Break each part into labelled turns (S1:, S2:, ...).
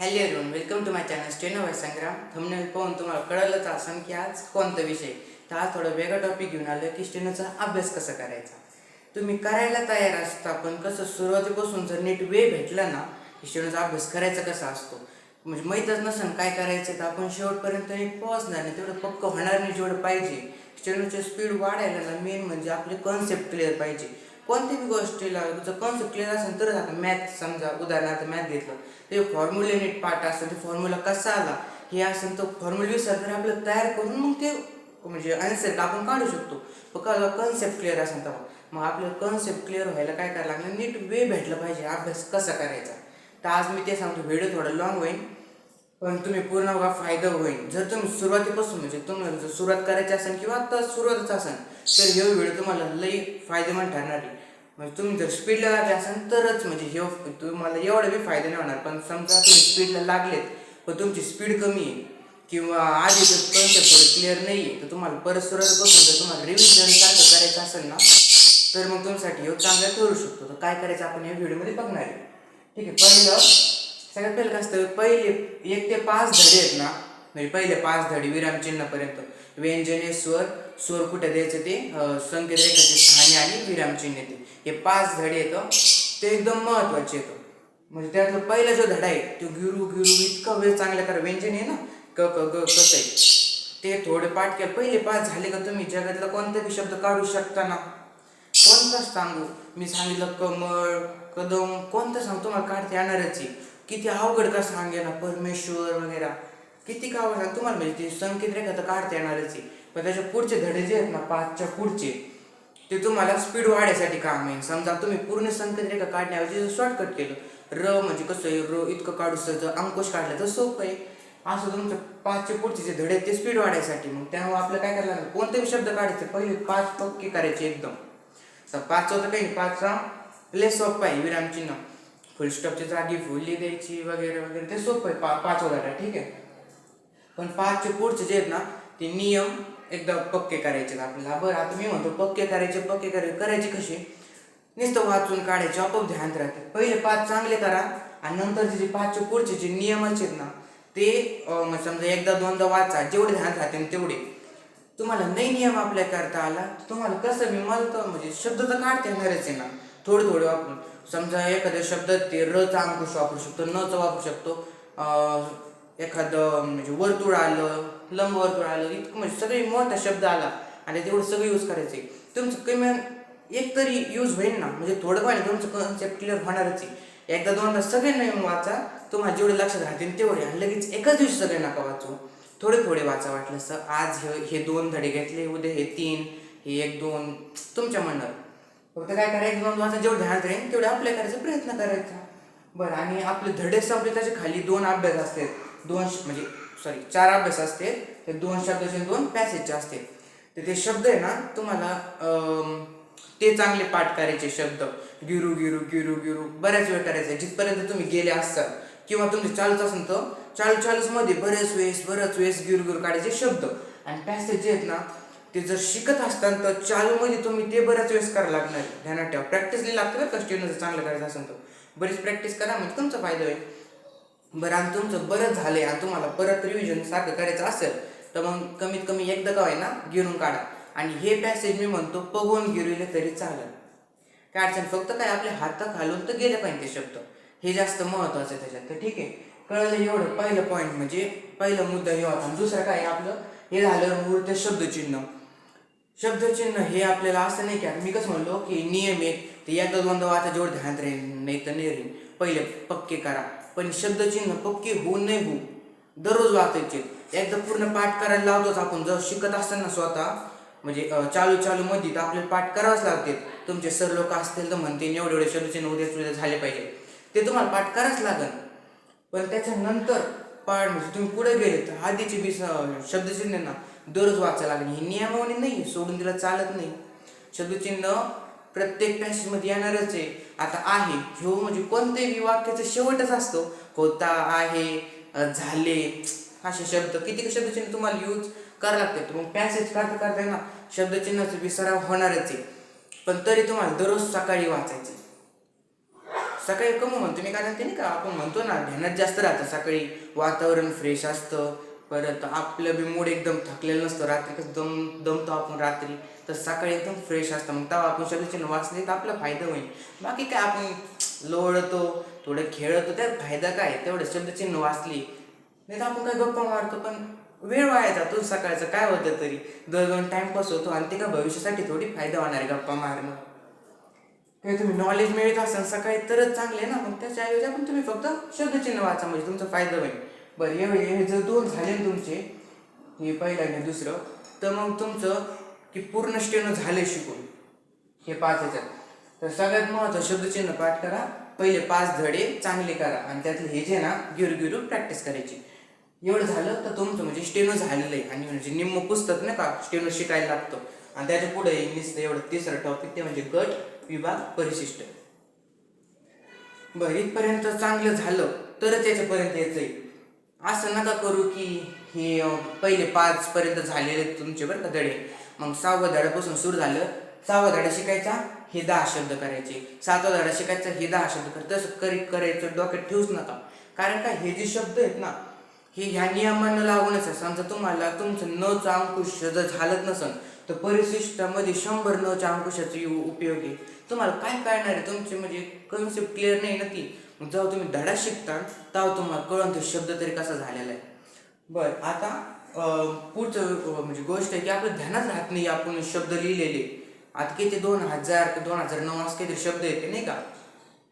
S1: Hello everyone welcome to my channel steno Sangram thumbnail पाहून तुम्हाला कळलंच असेल की आज कोणता विषय? तर आज थोडं वेगळा टॉपिक घेऊन आलो की स्टेनोचा अभ्यास कसा करायचा? तुम्ही करायला तयार असता पण कसं सुरुवातीपासून जर नीट वे भेटला ना की स्टेनोचा अभ्यास करायचा कसा असतो? म्हणजे माहीतच नसेल काय करायचं तर आपण शेवटपर्यंत नीट पोहोचणार नाही तेवढं पक्क होणार नाही जेवढं पाहिजे. स्टेनोची स्पीड वाढायला ना मेन म्हणजे आपले कॉन्सेप्ट क्लिअर पाहिजे. कोणत्याही गोष्टीला जर कॉन्सेप्ट क्लिअर असेल तरच आता मॅथ समजा उदाहरणार्थ मॅथ घेतलं ते फॉर्म्युले नीट पाठ असतं ते फॉर्म्युला कसा आला हे असेल तर फॉर्म्युले विसर आपलं तयार करून मग ते म्हणजे आन्सर आपण काढू शकतो. फक्त कन्सेप्ट क्लिअर असेल तर मग आपलं कन्सेप्ट क्लिअर व्हायला काय करायला लागलं? नीट वे भेटलं पाहिजे अभ्यास कसा करायचा? तर आज मी ते सांगतो व्हिडिओ थोडा लॉंग होईल. पण तुम्ही पूर्ण बघा फायदा होईल. जर तुम्ही सुरुवातीपासून म्हणजे तुम्हाला जर सुरुवात करायची असेल किंवा आता सुरुवातच असेल तर हे व्हिडिओ तुम्हाला लई फायदेमंद ठरणार आहे. म्हणजे तुम्ही जर स्पीडला लागले असाल तरच म्हणजे हे तुम्हाला एवढा बी फायदा नाही होणार. पण समजा तुम्ही स्पीडला लागलेत पण तुमची स्पीड कमी आहे किंवा आधी जर कन्सेप्ट थोडं क्लिअर नाही आहे तर तुम्हाला परत सुरुवातीपासून जर तुम्हाला रिव्हिजन सारखं करायचं असेल ना तर मग तुमच्यासाठी हे चांगलं ठरू शकतो. तर काय करायचं आपण या व्हिडिओमध्ये बघणार आहे. ठीक आहे पहिलं सगळ्यात पहिलं काय असतं पहिले एक ते पाच धडे आहेत ना म्हणजे पहिले पाच धडे विरामचिन्हापर्यंत व्यंजने स्वर स्वर कुठे द्यायचं ते संकेत रेखाचे स्थाने आणि विरामचिन्ह ते हे पाच धडे येतं ते एकदम महत्त्वाचे येतं म्हणजे त्यातलं पहिला जो धडा आहे तो गिरू गिरू इतका वेळ चांगला करा व्यंजन आहे ना क क ग कसं आहे ते थोडे पाठ केलं. पहिले पाच झाले का तुम्ही जगातला कोणताही शब्द काढू शकता ना. कोणताच सांगू. मी सांगितलं कमळ कदम कोणतं सांगू तुम्हाला काढता येणारच आहे. किती अवघड का सांगे ना परमेश्वर वगैरे. किती का अवघड तुम्हाला म्हणजे ते संकेत रेखा तर काढता येणारच आहे. पण त्याच्या पुढचे धडे जे आहेत ना पाचच्या पुढचे ते तुम्हाला स्पीड वाढायसाठी काम आहे. समजा तुम्ही पूर्ण संकेत रेखा काढण्याऐवजी शॉर्टकट केलं. र म्हणजे कसं आहे र इतकं काढू जर अंकुश काढलं तर सोपं आहे. असं तुमचं पाचचे पुढचे जे धडे आहेत ते स्पीड वाढायसाठी. मग त्यामुळे आपलं काय करायला लागलं कोणतेही शब्द काढायचे? पहिले पाच पक्के करायचे एकदम. तर काही पाचचा प्लेस सोपं आहे विरामचिन्ह. फुल स्टॉपच्या जागी फुलली द्यायची वगैरे वगैरे. ते सोपं आहे पा पाच होता ठीक आहे. पण पाचचे पुढचे जे आहेत ना ते नियम एकदा पक्के करायचे आपल्याला. बरं आता मी म्हणतो पक्के करायचे पक्के करायचे. करायचे कसे? नुसतं वाचून काढायचे आपोआप ध्यान राहते. पहिले पाच चांगले करा आणि नंतरचे जे पाचचे पुढचे जे नियम आहेत ना ते मग समजा एकदा दोनदा वाचा. जेवढे ध्यान राहते तेवढे. तुम्हाला नाही नियम अप्लाय करता आला तुम्हाला कसं मी मला म्हणजे शब्द तर काढता येणारच आहे ना. थोडे थोडे वापरून. समजा एखादा शब्द ते रचा अंकुश वापरू शकतो नचं वापरू शकतो. एखादं म्हणजे वर्तुळ आलं लंब वर्तुळ आलं इतकं म्हणजे सगळे मोठा शब्द आला आणि तेवढं सगळं यूज करायचे तुमचं कमी एक तरी यूज होईल ना म्हणजे थोडं पाणी तुमचं कन्सेप्ट क्लिअर होणारच आहे. एकदा दोनदा सगळे नवीन वाचा तुम्हाला जेवढे लक्षात राहतील तेवढे आणि लगेच एकाच दिवशी सगळे नका वाचू. थोडे थोडे वाचा वाटलं सर. आज हे हे दोन धडे घेतले उद्या हे तीन हे एक दोन तुमच्या मनात फक्त काय करायचं एक दोन वाचा जेवढं ध्यानात राहील तेवढे अप्लाय करायचा प्रयत्न करायचा. बरं आणि आपले धडे संपले त्याच्याखाली दोन अभ्यास असतात दोन म्हणजे सॉरी चार अभ्यास असते. ते दोन शब्दाचे दोन पॅसेजचे असते. तर ते शब्द आहे ना तुम्हाला ते चांगले पाठ करायचे शब्द. गिरू गिरू गिरू गिरू बऱ्याच वेळ करायचे. जिथपर्यंत तुम्ही गेले असाल किंवा तुमचे चालूच असेल तर चालू चालूच मध्ये बरेच वेळेस बरेच वेळेस गिरू गिरू काढायचे शब्द. आणि पॅसेज जे आहेत ना ते जर शिकत असताना तर चालूमध्ये तुम्ही ते बऱ्याच वेळेस करायला लागणार. ध्यानात ठेवा. प्रॅक्टिसली लागते बरं का जर चांगलं करायचं असेल तर. बरीच प्रॅक्टिस करा म्हणजे तुमचा फायदा होईल. बरं आणि तुमचं बरं झालं आहे आणि तुम्हाला परत रिव्हिजन सारखं करायचं असेल तर मग कमीत कमी एकदा का ना गिरून काढा. आणि हे पॅसेज मी म्हणतो पगवून गिरविले तरी चालेल. काय अडचण फक्त काय आपल्या हातात घालून तर गेले पाहिजे ते शब्द. हे जास्त महत्त्वाचं आहे त्याच्यात. तर ठीक आहे. कळलं एवढं. पहिलं पॉईंट म्हणजे पहिला मुद्दा हे होता. दुसरं काय आपलं? हे झालं मूर्त शब्दचिन्ह. शब्दचिन्ह हे आपल्याला असं नाही की मी कसं म्हणलो की नियम ते एकदा दोनदा वाचा जेवढं ध्यानात राहील नाही तर नाही राहील पहिले पक्के करा पण शब्दचिन्ह पक्के होऊ नाही होऊ दररोज वाचायचे. एकदा पूर्ण पाठ करायला लावतोच आपण जर शिकत असताना स्वतः म्हणजे चालू चालू मध्ये तर आपल्याला पाठ करावंच लागते. तुमचे सर लोक असतील तर म्हणते एवढे एवढे शब्दचिन्ह उद्या उद्या झाले पाहिजे. ते तुम्हाला पाठ करावंच लागेल पण त्याच्यानंतर पाड म्हणजे तुम्ही पुढे गेले तर आधीचे बी शब्दचिन्हांना दररोज वाचायला लागले. हे नियमावली नाही सोडून दिला चालत नाही. शब्दचिन्ह प्रत्येक पॅसेजमध्ये येणारच आहे. आता आहे ह्यो म्हणजे कोणत्याही वाक्याचं शेवटच असतो. होता आहे झाले असे शब्द. किती शब्दचिन्ह तुम्हाला यूज करावं लागते? मग पॅसेज करता करता ना शब्दचिन्हाचा विसराव होणारच आहे. पण तरी तुम्हाला दररोज सकाळी वाचायचे सकाळी कमू म्हणतो मी कारण ते नाही का आपण म्हणतो ना ध्यानात जास्त राहतं सकाळी. वातावरण फ्रेश असतं परत आपलं बी मूड एकदम थकलेलं नसतं रात्री कसं दम दमतो आपण रात्री. तर सकाळी एकदम फ्रेश असतं. मग तेव्हा आपण शब्दचिन्ह वाचले तर आपला फायदा होईल. बाकी काय आपण लोळतो थोडं खेळतो त्यात फायदा काय? तेवढं शब्दचिन्ह वाचली. नाही तर आपण काय गप्पा मारतो पण वेळ वाया जातो सकाळचं. काय होतं तरी? दोन दोन टाइमपास होतो आणि ते का भविष्यासाठी थोडी फायदा होणार आहे गप्पा मारणं. काही तुम्ही नॉलेज मिळत असाल सकाळी तरच चांगले ना मग त्याच्याऐवजी आपण तुम्ही फक्त शब्दचिन्ह वाचा म्हणजे तुमचा फायदा होईल. बरं हे हे जर दोन झाले ना तुमचे हे पहिलं आणि दुसरं तर मग तुमचं की पूर्ण स्टेनो झाले शिकून. हे पाच ह्याच्यात तर सगळ्यात महत्त्वाचं शब्दचिन्ह पाठ करा पहिले पाच धडे चांगले करा आणि त्यातले हे जे ना गिरू गिरू प्रॅक्टिस करायची. एवढं झालं तर तुमचं म्हणजे स्टेनो झालेलं आहे. आणि म्हणजे निम्म पुस्तक नाही का स्टेनो शिकायला लागतं. आणि त्याच्या पुढे इंग्लिशचं एवढं तिसरं टॉपिक ते म्हणजे गट विभाग परिशिष्ट. बरं इथपर्यंत चांगलं झालं तरच याच्यापर्यंत यायचंय. असं नका करू की हे पहिले पाच पर्यंत झालेले तुमचे बरं का धडे. मग सहावा धड्यापासून सुरू झालं. सहावा धडा शिकायचा हे दहा शब्द करायचे. सातवा धडा शिकायचा हे दहा शब्द करायचे. तसं करी करायचं डोक्यात ठेवूच नका. कारण का हे जे शब्द आहेत ना हे ह्या नियमांना लागूनच आहे समजा तुम्हाला तुमचं नचा अंकुश जर झालंच नसन तर परिशिष्टामध्ये शंभर नच्या अंकुशाचा उपयोग आहे. तुम्हाला काय कळणार आहे? तुमची म्हणजे कन्सेप्ट क्लिअर नाही ना ती? मग जेव्हा तुम्ही धडा शिकता तेव्हा तुम्हाला कळून तो शब्द तरी कसा झालेला आहे. बरं आता पुढचं म्हणजे गोष्ट आहे की आपलं ध्यानात राहत नाही आपण शब्द लिहिलेले. आता किती दोन हजार दोन हजार नऊ असं काहीतरी शब्द येते नाही का?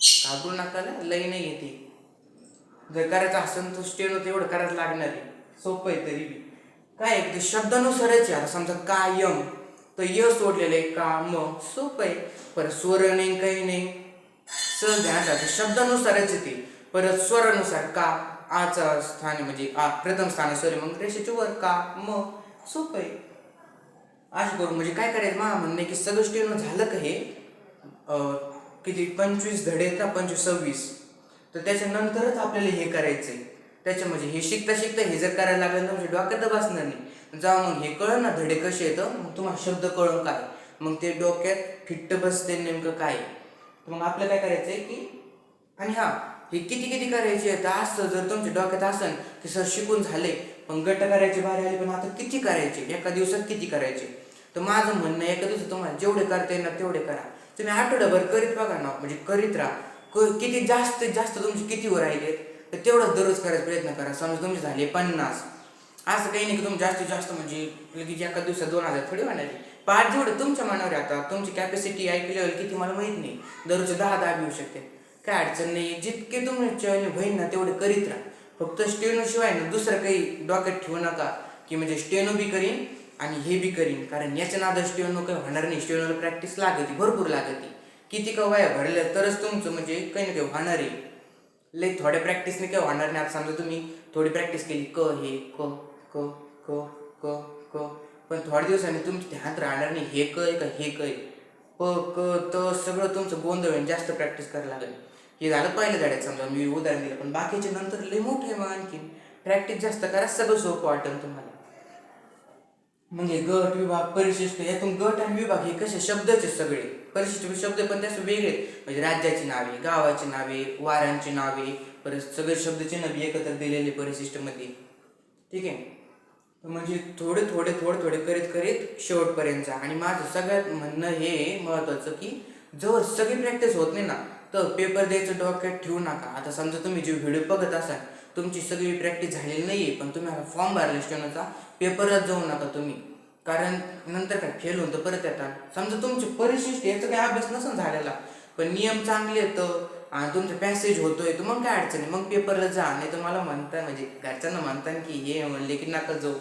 S1: घाबरू नका ना, लई नाही येते जर करायचं असेल तर स्टेनो तेवढं करायला लागणार आहे. सोपं आहे तरी बी. काय ते शब्दानुसारच आहे. आता समजा कायम तर य सोडलेलं आहे का म सोपं आहे. परत स्वर नाही काही नाही. सहज ध्यान शब्दानुसारच आहे ते. परत स्वरानुसार का आचा स्थान आहे म्हणजे आ प्रथम स्थान सॉरी मग रेषेच्या वर का म. सोपं आहे. असं करून म्हणजे काय करायचं मला म्हणणे की सगळं स्टेनो झालं का हे किती पंचवीस धडे आहेत पंचवीस सव्वीस. तर त्याच्यानंतरच आपल्याला हे करायचं आहे त्याच्या म्हणजे हे शिकता शिकता हे जर करायला लागलं तर म्हणजे डोक्यात बसणार नाही. जाऊ मग हे कळलं ना धडे कसे येतं मग तुम्हाला शब्द कळून काय? मग ते डोक्यात फिट्ट बसते नेमकं काय? तर मग आपलं काय करायचं आहे की आणि हा हे किती किती करायचे तर असं जर तुमच्या डोक्यात असेल की सर शिकून झाले पण गट करायचे बाहेर आले पण आता किती करायचे? एका दिवसात किती करायचे? तर माझं म्हणणं एका दिवसात तुम्हाला जेवढे करता येणार तेवढे करा. तुम्ही आठवड्याभर करीत बघा ना म्हणजे करीत राहा. किती जास्तीत जास्त तुमचे किती वर राहिलेत? तर तेवढंच दररोज करायचा प्रयत्न करा. समजा तुमचे झाले पन्नास. असं काही नाही की तुम्ही जास्तीत जास्त म्हणजे लगेच एका दिवसात दोन हजार थोडी म्हणायची पाच जेवढे तुमच्या मनावर आहे आता तुमची कॅपॅसिटी ऐकली लेवल किती मला माहीत नाही दररोजचे दहा दहा मिळू शकते. काय अडचण नाही. जितके तुमच्या होईल ना तेवढे करीत राहा. फक्त स्टेनो शिवाय ना दुसरं काही डॉकेट ठेवू नका की म्हणजे स्टेनो बी करीन आणि हे बी करीन. कारण याच्या नादर स्टेनो काही होणार नाही. स्टेनोला प्रॅक्टिस लागते भरपूर लागते. किती का वया भरल्या तरच तुमचं म्हणजे काही ना काही होणार आहे. लई थोड्या प्रॅक्टिसने काय होणार नाही. आता समजा तुम्ही थोडी प्रॅक्टिस केली क हे क क क क क. पण थोड्या दिवसांनी तुमच्या ध्यानात राहणार नाही. हे क आहे का हे क आहे? प क त सगळं तुमचं गोंधळ होईल. जास्त प्रॅक्टिस करायला लागेल. हे झालं पहिलं धड्यात समजा. मी उदाहरण दिलं. पण बाकीचे नंतर लई मोठे मग आणखीन. प्रॅक्टिस जास्त करा. सगळं सोपं वाटेल तुम्हाला. म्हणजे गट विभाग परिशिष्ट यातून गट आणि विभाग हे कसे शब्दच आहेत सगळे. परिशिष्ट म्हणजे शब्द पण त्याचे वेगळे. म्हणजे राज्याची नावे गावाची नावे वारांची नावे परत सगळे शब्दचिन्ह बी एकत्र दिलेले परिशिष्टमध्ये. ठीक आहे? म्हणजे थोडे थोडे थोडे थोडे करीत करीत शेवटपर्यंत आणि माझं सगळ्यात म्हणणं हे महत्वाचं की जवळ सगळी प्रॅक्टिस होत नाही ना तर पेपर द्यायचं डोक्यात ठेवू नका. आता समजा तुम्ही जे व्हिडिओ बघत असाल तुमची सगळी प्रॅक्टिस झालेली नाही आहे पण तुम्ही आता फॉर्म भरला स्टेनोचा पेपरच जाऊ नका तुम्ही. कारण नंतर काय फेल होऊन तर परत येतात. समजा तुमचे परिशिष्ट याचा काही अभ्यास नसून झालेला पण नियम चांगले येतं आणि तुमचं पॅसेज होतोय तर मग काय अडचण मग पेपरला जा नाही तर मला म्हणता म्हणजे घरच्यांना म्हणतात की हे म्हणले की नका जाऊ.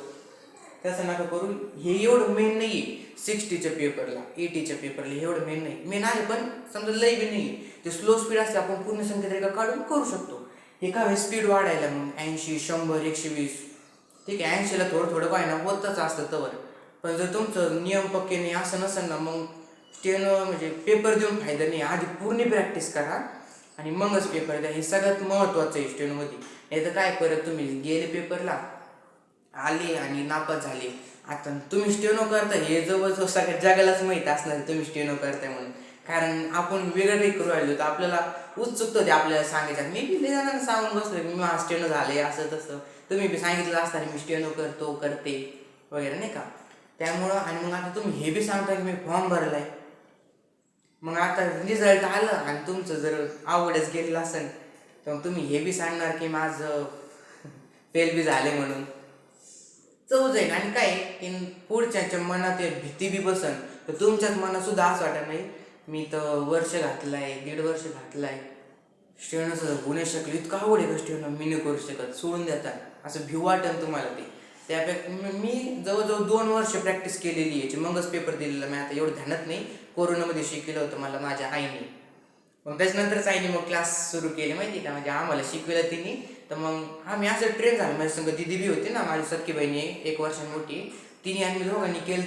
S1: तसं नका करू. हे एवढं मेन नाही आहे सिक्स्टीच्या पेपरला एटीच्या पेपरला एवढं मेन नाही. मेन आहे पण समजा लई बी नाही ते स्लो स्पीड असते आपण पूर्ण संख्या काढून करू शकतो. हे काय स्पीड वाढायला मग ऐंशी शंभर एकशे वीस. ठीक आहे ऐंशीला थोडं थोडं काय ना होतच असतं तवर. पण जर तुमचं नियम पक्के नाही असं नसेल ना मग स्टेन म्हणजे पेपर देऊन फायदा नाही. आधी पूर्ण प्रॅक्टिस करा आणि मगच पेपर द्या. हे सगळ्यात महत्त्वाचं आहे स्टेनमध्ये नाही तर काय परत तुम्ही? गेले पेपरला आले आणि नापास झाले. आता तुम्ही स्टेनो हो करता हे जवळजवळ सगळ्या जगालाच माहीत असणार तुम्ही स्टेनो हो करताय म्हणून. कारण आपण वेगळं काही करू राहिलो तर आपल्याला उत्सुकता होती आपल्याला सांगायचं. मी बी लय जणांना सांगून बसलो. मी माझं स्टेनो झाले असं तसं. तुम्ही बी सांगितलं असताना मी स्टेनो करतो करते वगैरे नाही का? त्यामुळं आणि मग आता तुम्ही हे बी सांगता की मी फॉर्म भरलाय. मग आता रिझल्ट आलं आणि तुमचं जर आवडच गेलेलं असेल तर मग तुम्ही हे बी सांगणार की माझं फेल बी झाले म्हणून. चव जाईल आणि काय की पुढच्याच्या मनात भीती बी बसन. तर तुमच्याच मनात सुद्धा असं वाटत नाही. मी तर वर्ष घातलाय दीड वर्ष घातलाय. स्टेनो सुद्धा होऊ नाही शकलो. इतकं आवड आहे का स्टेनो मी नाही करू शकत. सोडून देतात असं भिव वाटेल तुम्हाला ते. त्यापेक्षा मी- जवळजवळ दोन वर्ष प्रॅक्टिस केलेली याची मगच पेपर दिलेला मी आता एवढं ध्यानात नाही. कोरोनामध्ये शिकलं होतं मला माझ्या आईने. मग त्याच्यानंतरच आईने मग क्लास सुरू केले. माहिती आहे का? म्हणजे आम्हाला शिकवलं तिने. तर मग आम्ही असं ट्रेन झालो. माझ्या संग दिदी बी होती ना माझी सख्खी बहिणी एक वर्षांनी मोठी. तिने आम्ही दोघांनी केलं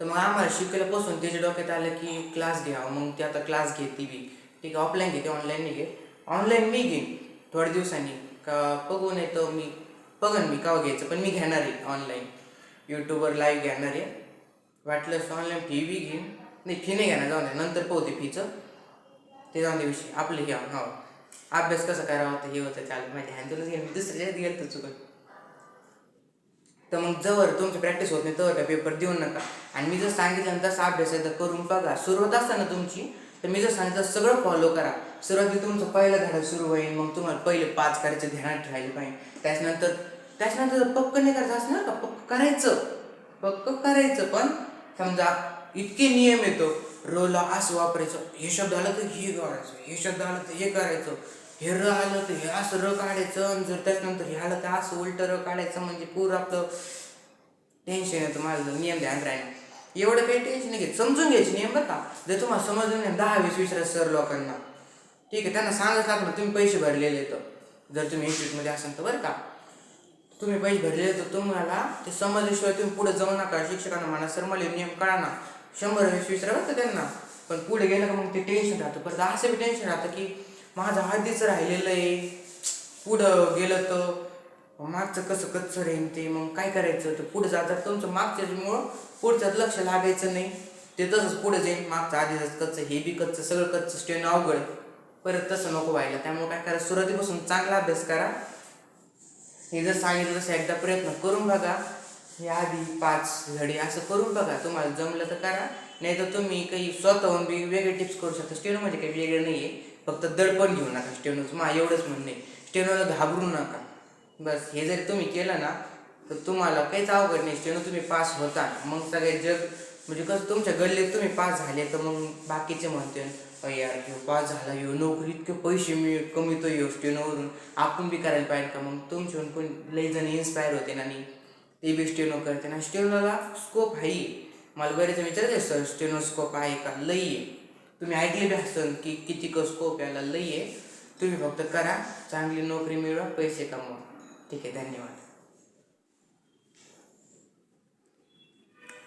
S1: तर मग आम्हाला शिकवल्यापासून त्याच्या डोक्यात आलं की क्लास घ्या मग ते आता क्लास घे ती बी. ठीक आहे ऑफलाईन घेते ऑनलाईन नाही घे ऑनलाईन मी घेईन थोड्या दिवसांनी. का बघून येतो मी बघन मी का घ्यायचं पण मी घेणार आहे ऑनलाईन यूट्यूबवर लाईव्ह घेणार आहे. वाटलंच ऑनलाईन फी बी घेईन. नाही फी नाही घेणार जाऊन नंतर पोहते फीचं ते जाऊन दे विषय. आपलं घ्या हो. अभ्यास कसा करावा तर हे होतं चालेल. माझ्या हँडलच मी दुसऱ्या गेलं तर चुकत तर मग जवळ तुमची प्रॅक्टिस होत नाही तर पेपर देऊ नका. आणि मी जर सांगितलं तसा अभ्यास एकदा करून बघा. सुरुवात असताना तुमची तर मी जर सांगितलं सगळं फॉलो करा. सुरुवाती तुमचं पहिलं धडा सुरू होईल मग तुम्हाला पहिले पाच करायचं ध्यानात राहिले पाहिजे. त्याच्यानंतर त्याच्यानंतर पक्क नाही करायचं असं ना का पक्क करायचं. पक्क करायचं पण समजा इतके नियम येतो. रोला असं वापरायचं. हे शब्द आलं तर हे करायचं हे शब्द आलं तर हे करायचं. हे र आलं तर हे असं र काढायचं आणि जर त्याच्यानंतर हे आलं तर असं उलट र काढायचं म्हणजे पूर आपलं टेन्शन येतं माझं. नियम ध्यान राहील एवढं काही टेन्शन नाही घेत. समजून घ्यायचे नियम बरं का. जर तुम्हाला समजून नाही दहा वीस विचारा सर लोकांना. ठीक आहे त्यांना सांगत लागलं तुम्ही पैसे भरलेले तर जर तुम्ही इन्स्टिट्यूटमध्ये असाल तर बरं का. तुम्ही पैसे भरलेले तर तुम्हाला ते समजल्याशिवाय तुम्ही पुढे जाऊ नका. शिक्षकांना म्हणा सर मला हे नियम कळा ना. शंभर वीस विचारा बरं का त्यांना. पण पुढे गेलं का मग ते टेन्शन राहतं. परत असं बी टेन्शन राहतं की माझं आधीच राहिलेलं आहे. पुढं गेलं तर मागचं कसं कच्चं राहील ते मग काय करायचं? तर पुढं जातात. तुमचं मागच्यामुळं पुढच्यात लक्ष लागायचं नाही. ते तसंच पुढे जाईल मागचं आधीच कच्चं हे बी कच्चं सगळं कच्चं स्टेन अवघड परत तसं नको व्हायला. त्यामुळे काय करा सुरुवातीपासून चांगला अभ्यास करा. हे जर सांगितलं तसं एकदा प्रयत्न करून बघा. हे आधी पाच धडे असं करून बघा. तुम्हाला जमलं तर करा. नाही तर तुम्ही काही स्वतःहून बी वेगळे टिप्स करू शकता. स्टेनो म्हणजे काही वेगळं नाही आहे फक्त दडपण घेऊ नका स्टेनोचं मा एवढंच म्हणणे. स्टेनोला घाबरू नका. बस हे जर तुम्ही केलं ना तर तुम्हाला काहीच अवघड नाही. स्टेनो तुम्ही पास होता. मग सगळे जग म्हणजे कसं तुमच्या गल्लीत तुम्ही पास झाले तर मग बाकीचे म्हणते यार ह्यो पास झाला ह्यो नोकरी इतके पैसे मी कमीतो ह्यो स्टेनोवरून. आपण बी करायला पाहिजे का? मग तुमच्याहून पण लई जण इन्स्पायर होते आणि ते बी स्टेनो करते. ना स्टेनोला स्कोप आहे मला बरेच विचारायचं सर स्टेनो स्कोप आहे का? लई आहे. तुम्ही ऐकले बी असेल की किती क स्कोप याला लई आहे. तुम्ही फक्त करा चांगली नोकरी मिळवा पैसे कमवा. ठीक आहे धन्यवाद.